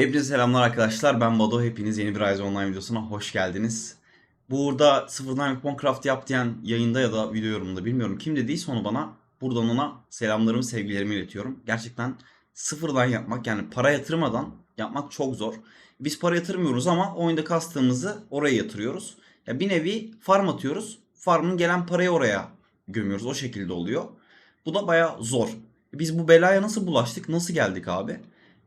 Hepinize selamlar arkadaşlar. Ben Bado. Hepiniz yeni bir Rise Online videosuna hoş geldiniz. Burada sıfırdan bir Craft yap diyen yayında ya da video yorumunda bilmiyorum kim dediyse onu bana buradan ona selamlarımı sevgilerimi iletiyorum. Gerçekten sıfırdan yapmak yani para yatırmadan yapmak çok zor. Biz para yatırmıyoruz ama oyunda kastığımızı oraya yatırıyoruz. Ya bir nevi farm atıyoruz. Farmın gelen parayı oraya gömüyoruz. O şekilde oluyor. Bu da baya zor. Biz bu belaya nasıl bulaştık? Nasıl geldik abi?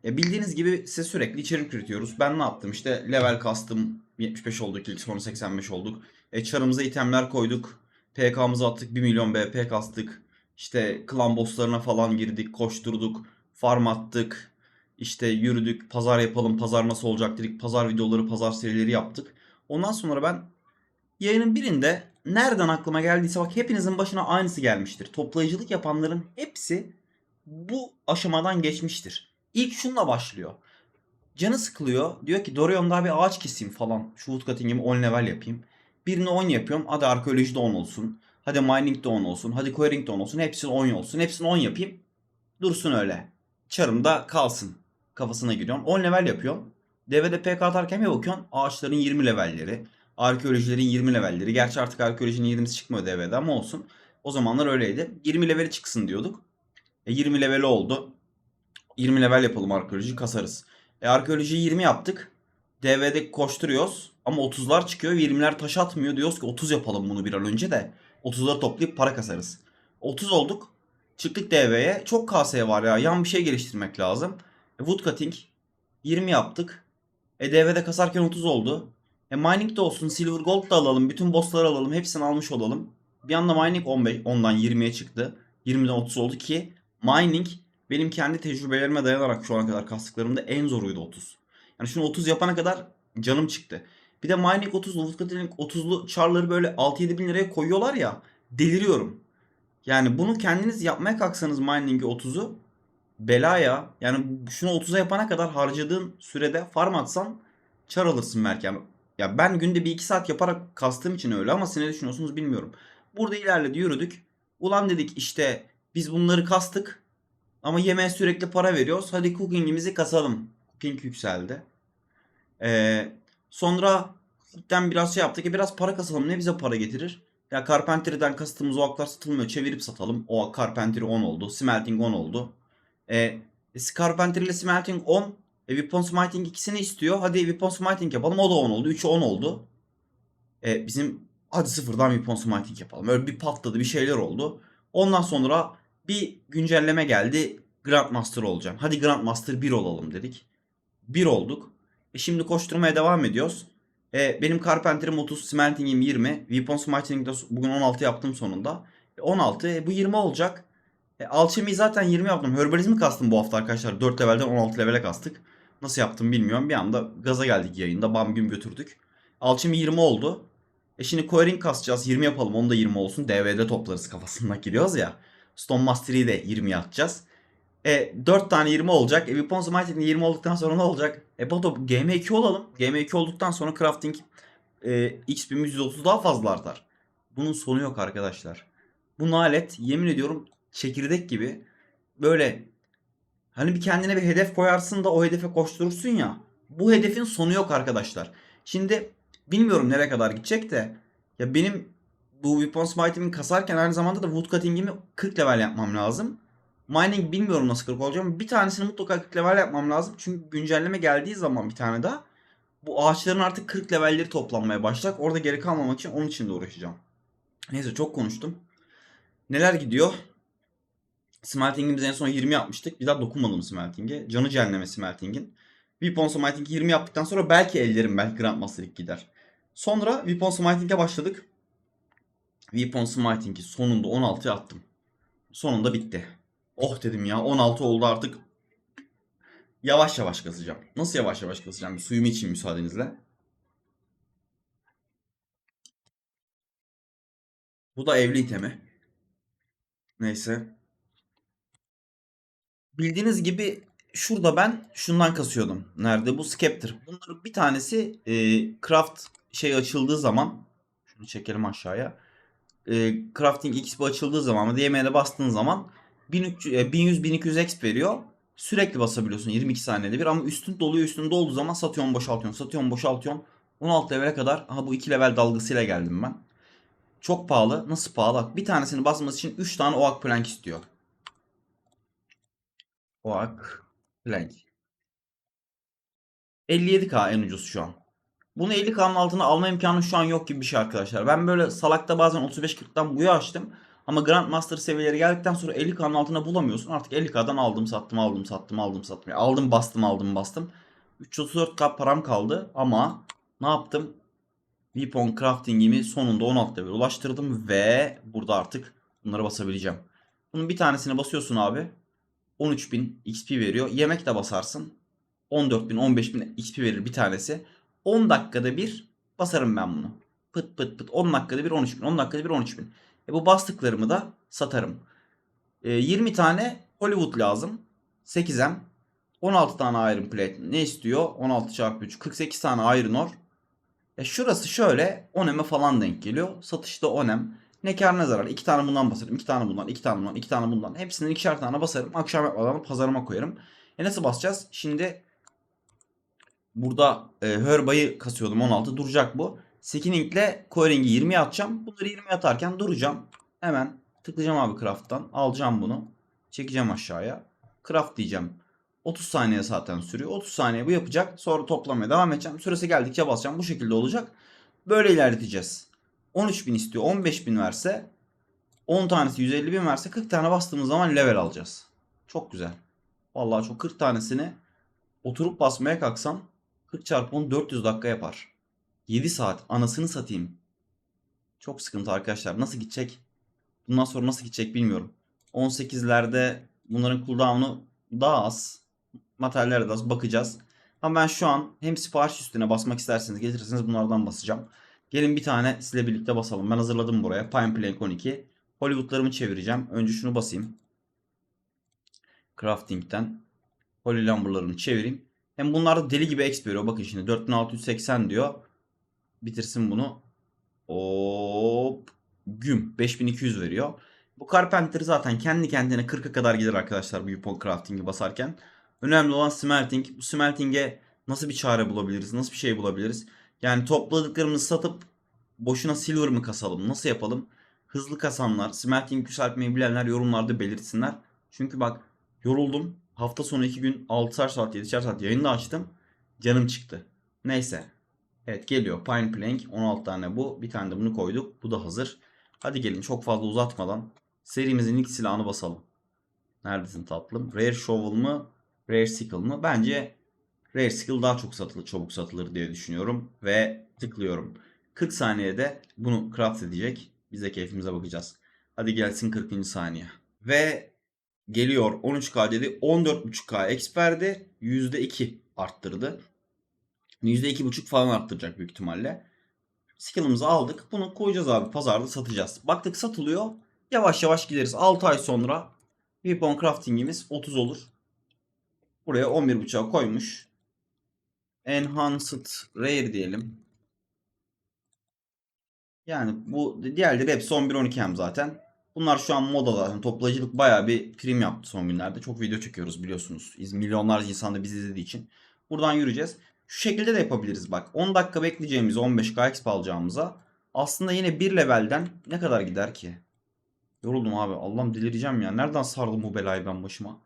Ya bildiğiniz gibi size sürekli içerik üretiyoruz. Ben ne yaptım? İşte level kastım 75 olduk ilk sonra 85 olduk. E, çarımıza itemler koyduk. PK'mızı attık 1 milyon BP kastık. İşte klan bosslarına falan girdik, koşturduk, farm attık. İşte yürüdük, pazar yapalım, pazar nasıl olacak dedik. Pazar videoları, pazar serileri yaptık. Ondan sonra ben yayının birinde nereden aklıma geldiyse bak hepinizin başına aynısı gelmiştir. Toplayıcılık yapanların hepsi bu aşamadan geçmiştir. İlk şunla başlıyor. Canı sıkılıyor. Diyor ki Dorion'da bir ağaç keseyim falan. Şu woodcutting'imi 10 level yapayım. Birini 10 yapıyorum. Hadi arkeolojide 10 olsun. Hadi mining'de 10 olsun. Hadi quarrying'de 10 olsun. Hepsini 10 olsun. Hepsini 10 yapayım. Dursun öyle. Çarımda kalsın. Kafasına giriyorsun. 10 level yapıyorsun. Devede PK atarken bir bakıyorsun. Ağaçların 20 levelleri. Arkeolojilerin 20 levelleri. Gerçi artık arkeolojinin 20'si çıkmıyor devede ama olsun. O zamanlar öyleydi. 20 leveli çıksın diyorduk. E 20 leveli oldu. 20 level yapalım arkeoloji kasarız. E arkeolojiyi 20 yaptık. DV'de koşturuyoruz ama 30'lar çıkıyor ve 20'ler taş atmıyor. Diyoruz ki 30 yapalım bunu bir an önce de 30'ları toplayıp para kasarız. 30 olduk. Çıktık DV'ye. Çok KS var ya. Yan bir şey geliştirmek lazım. E, woodcutting 20 yaptık. E DV'de kasarken 30 oldu. E mining de olsun. Silver gold da alalım. Bütün bossları alalım. Hepsini almış olalım. Bir anda mining 15, 10'dan 20'ye çıktı. 20'den 30 oldu ki mining benim kendi tecrübelerime dayanarak şu ana kadar kastıklarımda en zoruydu 30. Yani şunu 30 yapana kadar canım çıktı. Bir de mining 30'lu, woodcutting 30'lu charları böyle 6-7 bin liraya koyuyorlar ya. Deliriyorum. Yani bunu kendiniz yapmaya kalksanız mining'i 30'u bela ya. Yani şunu 30'a yapana kadar harcadığın sürede farm atsan char alırsın belki. Yani ya ben günde bir iki saat yaparak kastığım için öyle ama siz ne düşünüyorsunuz bilmiyorum. Burada ilerledi yürüdük. Ulan dedik işte biz bunları kastık. Ama yemeğe sürekli para veriyoruz. Hadi cooking'imizi kasalım. Cooking yükseldi. Ee, sonra cooking'den biraz şey yaptık. E biraz para kasalım. Ne bize para getirir? Ya Carpentry'den kastığımız o satılmıyor. Çevirip satalım. O Carpentry 10 oldu. Smelting 10 oldu. E, Carpentry ile Smelting 10. E, Weapon Smiting ikisini istiyor. Hadi Weapon Smiting yapalım. O da 10 oldu. 3'ü 10 oldu. E, bizim hadi sıfırdan Weapon Smiting yapalım. Öyle bir patladı. Bir şeyler oldu. Ondan sonra bir güncelleme geldi. Grandmaster olacağım. Hadi Grandmaster 1 olalım dedik. 1 olduk. E şimdi koşturmaya devam ediyoruz. E, benim Carpenter'im 30, Smelting'im 20. Weapon Smiting'de bugün 16 yaptım sonunda. E, 16. E, bu 20 olacak. E, Alchemy'yi zaten 20 yaptım. Herbalizmi kastım bu hafta arkadaşlar. 4 levelden 16 levele kastık. Nasıl yaptım bilmiyorum. Bir anda gaza geldik yayında. Bam gün götürdük. Alchemy 20 oldu. E şimdi Coring kasacağız. 20 yapalım. Onu da 20 olsun. DV'de toplarız kafasından giriyoruz ya. Stone Mastery'i de 20 atacağız. E 4 tane 20 olacak. E Weapons Mighty'nin 20 olduktan sonra ne olacak? E Bado GM2 olalım. GM2 olduktan sonra crafting e, XP'miz 130 daha fazla artar. Bunun sonu yok arkadaşlar. Bu nalet yemin ediyorum çekirdek gibi böyle hani bir kendine bir hedef koyarsın da o hedefe koşturursun ya. Bu hedefin sonu yok arkadaşlar. Şimdi bilmiyorum nereye kadar gidecek de ya benim bu Weapon Smite'imi kasarken aynı zamanda da Woodcutting'imi 40 level yapmam lazım. Mining bilmiyorum nasıl 40 olacak ama bir tanesini mutlaka 40 level yapmam lazım. Çünkü güncelleme geldiği zaman bir tane daha bu ağaçların artık 40 levelleri toplanmaya başlayacak. Orada geri kalmamak için onun için de uğraşacağım. Neyse çok konuştum. Neler gidiyor? Smelting'imizi en son 20 yapmıştık. Bir daha dokunmadım Smelting'e. Canı cehenneme Smelting'in. Weapon Smiting 20 yaptıktan sonra belki ellerim belki Grandmaster 2 gider. Sonra Weapon Smiting'e başladık. Weapon Smiting'i sonunda 16'ya attım. Sonunda bitti. Oh dedim ya 16 oldu artık. Yavaş yavaş kasacağım. Nasıl yavaş yavaş kasacağım? Bir suyumu içeyim müsaadenizle. Bu da evli itemi. Neyse. Bildiğiniz gibi şurada ben şundan kasıyordum. Nerede? Bu Scepter. Bunların bir tanesi e, craft şey açıldığı zaman şunu çekelim aşağıya. E, crafting XP açıldığı zaman DM'de bastığın zaman 1300, e, 1100 1200 exp veriyor. Sürekli basabiliyorsun 22 saniyede bir ama üstün doluyor üstün dolduğu zaman satıyorsun boşaltıyorsun satıyorsun boşaltıyorsun. 16 levele kadar aha bu 2 level dalgasıyla geldim ben. Çok pahalı. Nasıl pahalı? Bak bir tanesini basması için 3 tane oak plank istiyor. Oak plank. 57k en ucuz şu an. Bunu 50k'nın altına alma imkanı şu an yok gibi bir şey arkadaşlar. Ben böyle salakta bazen 35-40'dan buyu açtım. Ama Grandmaster seviyeleri geldikten sonra 50k'nın altına bulamıyorsun. Artık 50k'dan aldım sattım aldım sattım aldım sattım. Yani aldım bastım aldım bastım. 334k param kaldı ama ne yaptım? Weapon crafting'imi sonunda 16 level ulaştırdım ve burada artık bunları basabileceğim. Bunun bir tanesine basıyorsun abi. 13.000 XP veriyor. Yemek de basarsın. 14.000 15.000 XP verir bir tanesi. 10 dakikada bir basarım ben bunu. Pıt pıt pıt 10 dakikada bir 13.000 10 dakikada bir 13.000. E bu bastıklarımı da satarım. E, 20 tane Hollywood lazım. 8M. 16 tane Iron Plate ne istiyor? 16 çarpı 3. 48 tane Iron Ore. E şurası şöyle 10M'e falan denk geliyor. Satışta 10M. Ne kar ne zarar. 2 tane bundan basarım. 2 tane bundan. 2 tane bundan. 2 tane bundan. Hepsinden ikişer tane basarım. Akşam yapmadan pazarıma koyarım. E nasıl basacağız? Şimdi burada e, Herba'yı kasıyordum 16. Duracak bu. Sekining'le Coring'i 20'ye atacağım. Bunları 20'ye atarken duracağım. Hemen tıklayacağım abi craft'tan. Alacağım bunu. Çekeceğim aşağıya. Craft diyeceğim. 30 saniye zaten sürüyor. 30 saniye bu yapacak. Sonra toplamaya devam edeceğim. Süresi geldikçe basacağım. Bu şekilde olacak. Böyle ilerleteceğiz. 13.000 istiyor. 15.000 verse 10 tanesi 150.000 verse 40 tane bastığımız zaman level alacağız. Çok güzel. Vallahi çok 40 tanesini oturup basmaya kalksam 40 çarpı 10 400 dakika yapar. 7 saat anasını satayım. Çok sıkıntı arkadaşlar. Nasıl gidecek? Bundan sonra nasıl gidecek bilmiyorum. 18'lerde bunların cooldown'u daha az. Materyaller de az. Bakacağız. Ama ben şu an hem sipariş üstüne basmak isterseniz getirirseniz bunlardan basacağım. Gelin bir tane sizle birlikte basalım. Ben hazırladım buraya. Pine Plank 12. Hollywood'larımı çevireceğim. Önce şunu basayım. Crafting'den. Holy Lumber'larını çevireyim. Hem bunlar da deli gibi exp veriyor. Bakın şimdi 4680 diyor. Bitirsin bunu. Hop. Güm. 5200 veriyor. Bu Carpenter zaten kendi kendine 40'a kadar gelir arkadaşlar bu Yupon Crafting'i basarken. Önemli olan smelting. Bu smelting'e nasıl bir çare bulabiliriz? Nasıl bir şey bulabiliriz? Yani topladıklarımızı satıp boşuna silver mı kasalım? Nasıl yapalım? Hızlı kasanlar, smelting yükseltmeyi bilenler yorumlarda belirtsinler. Çünkü bak yoruldum. Hafta sonu 2 gün 6'ar saat 7'şer saat yayında açtım. Canım çıktı. Neyse. Evet geliyor. Pine Plank 16 tane bu. Bir tane de bunu koyduk. Bu da hazır. Hadi gelin çok fazla uzatmadan serimizin ilk silahını basalım. Neredesin tatlım? Rare Shovel mı? Rare Sickle mı? Bence Rare Sickle daha çok satılır, çabuk satılır diye düşünüyorum. Ve tıklıyorum. 40 saniyede bunu craft edecek. Biz de keyfimize bakacağız. Hadi gelsin 40. saniye. Ve geliyor 13K dedi. 14.5K experdi. %2 arttırdı. %2.5 falan arttıracak büyük ihtimalle. Skill'ımızı aldık. Bunu koyacağız abi pazarda satacağız. Baktık satılıyor. Yavaş yavaş gideriz. 6 ay sonra Weapon Crafting'imiz 30 olur. Buraya 11.5'a koymuş. Enhanced Rare diyelim. Yani bu diğerleri hepsi 11-12 hem zaten. Bunlar şu an moda zaten. Toplayıcılık bayağı bir prim yaptı son günlerde. Çok video çekiyoruz biliyorsunuz. Milyonlarca insan da bizi izlediği için. Buradan yürüyeceğiz. Şu şekilde de yapabiliriz bak. 10 dakika bekleyeceğimiz 15k exp alacağımıza aslında yine bir levelden ne kadar gider ki? Yoruldum abi. Allah'ım delireceğim ya. Nereden sardım bu belayı ben başıma?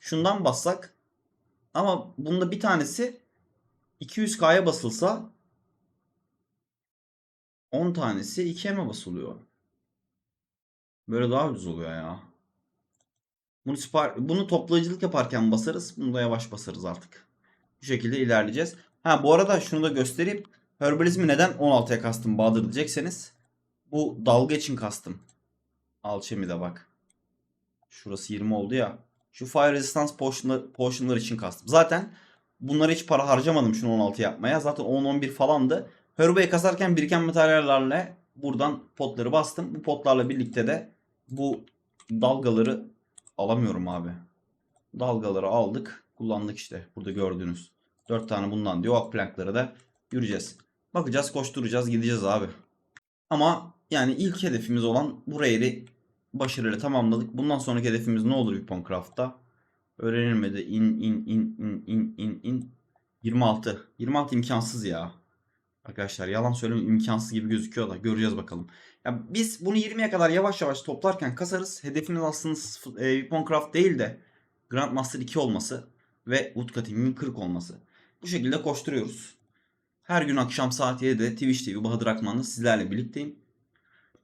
Şundan bassak ama bunda bir tanesi 200k'ya basılsa 10 tanesi 2M'e basılıyor. Böyle daha ucuz oluyor ya. Bunu, sipar bunu toplayıcılık yaparken basarız. Bunu da yavaş basarız artık. Bu şekilde ilerleyeceğiz. Ha bu arada şunu da göstereyim. Herbalizmi neden 16'ya kastım Bahadır diyecekseniz. Bu dalga için kastım. Alchemy de bak. Şurası 20 oldu ya. Şu Fire Resistance potion'lar, potion'lar için kastım. Zaten bunlara hiç para harcamadım şunu 16 yapmaya. Zaten 10-11 falandı. Herbayı kasarken biriken materyallerle buradan potları bastım. Bu potlarla birlikte de bu dalgaları alamıyorum abi. Dalgaları aldık. Kullandık işte. Burada gördüğünüz. 4 tane bundan diyor. Oak plankları da yürüyeceğiz. Bakacağız, koşturacağız, gideceğiz abi. Ama yani ilk hedefimiz olan bu raid'i başarıyla tamamladık. Bundan sonraki hedefimiz ne olur Weapon Craft'ta? Öğrenilmedi. İn in in in in in in. 26. 26 imkansız ya. Arkadaşlar yalan söylemiyorum imkansız gibi gözüküyor da göreceğiz bakalım. Ya biz bunu 20'ye kadar yavaş yavaş toplarken kasarız. Hedefimiz aslında e, Weapon değil de Grandmaster 2 olması ve Woodcutting'in 40 olması. Bu şekilde koşturuyoruz. Her gün akşam saat 7'de Twitch TV Bahadır Akman'la sizlerle birlikteyim.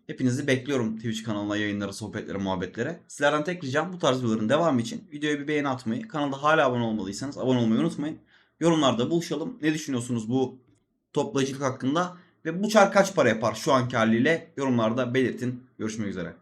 Hepinizi bekliyorum Twitch kanalına, yayınlara, sohbetlere, muhabbetlere. Sizlerden tek ricam bu tarz videoların devamı için videoya bir beğeni atmayı, kanalda hala abone olmadıysanız abone olmayı unutmayın. Yorumlarda buluşalım. Ne düşünüyorsunuz bu toplayıcılık hakkında? Ve bu çar kaç para yapar şu anki haliyle yorumlarda belirtin. Görüşmek üzere.